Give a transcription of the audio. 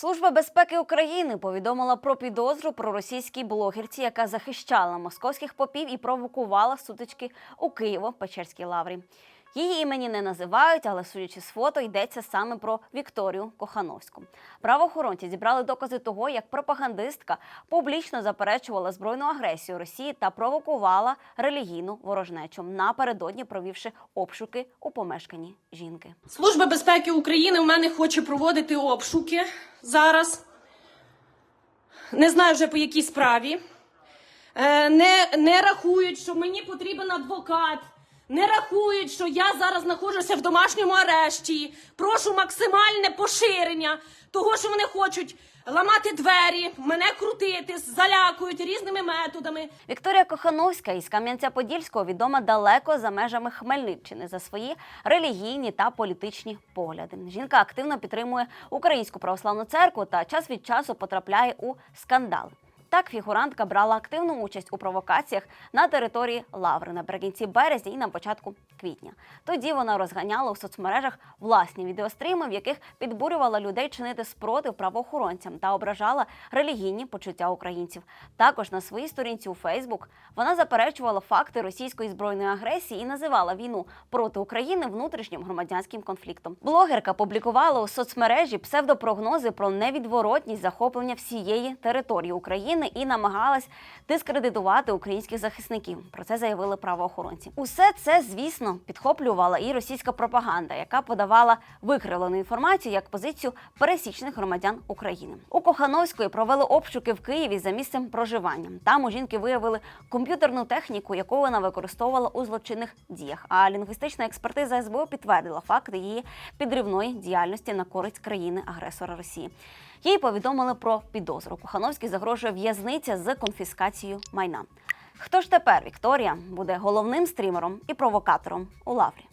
Служба безпеки України повідомила про підозру про російській блогерці, яка захищала московських попів і провокувала сутички у Києво-Печерській лаврі. Її імені не називають, але судячи з фото, йдеться саме про Вікторію Кохановську. Правоохоронці зібрали докази того, як пропагандистка публічно заперечувала збройну агресію Росії та провокувала релігійну ворожнечу, напередодні провівши обшуки у помешканні жінки. Служба безпеки України в мене хоче проводити обшуки зараз. Не знаю вже по якій справі. Е, Не, не рахують, що мені потрібен адвокат. Не рахують, що я зараз знаходжуся в домашньому арешті. Прошу максимальне поширення того, що вони хочуть ламати двері, мене крутити, залякують різними методами. Вікторія Кохановська із Кам'янця-Подільського відома далеко за межами Хмельниччини за свої релігійні та політичні погляди. Жінка активно підтримує українську православну церкву та час від часу потрапляє у скандали. Так, фігурантка брала активну участь у провокаціях на території Лаври наприкінці березня і на початку квітня. Тоді вона розганяла у соцмережах власні відеостріми, в яких підбурювала людей чинити спротив правоохоронцям та ображала релігійні почуття українців. Також на своїй сторінці у Фейсбук вона заперечувала факти російської збройної агресії і називала війну проти України внутрішнім громадянським конфліктом. Блогерка публікувала у соцмережі псевдопрогнози про невідворотність захоплення всієї території України і намагалась дискредитувати українських захисників. Про це заявили правоохоронці. Усе це, звісно, підхоплювала і російська пропаганда, яка подавала викривлену інформацію як позицію пересічних громадян України. У Кохановської провели обшуки в Києві за місцем проживання. Там у жінки виявили комп'ютерну техніку, яку вона використовувала у злочинних діях. А лінгвістична експертиза СБУ підтвердила факти її підривної діяльності на користь країни-агресора Росії. Їй повідомили про підозру. Кохановській загрожує в'язниця з конфіскацією майна. Хто ж тепер Вікторія буде головним стрімером і провокатором у лаврі?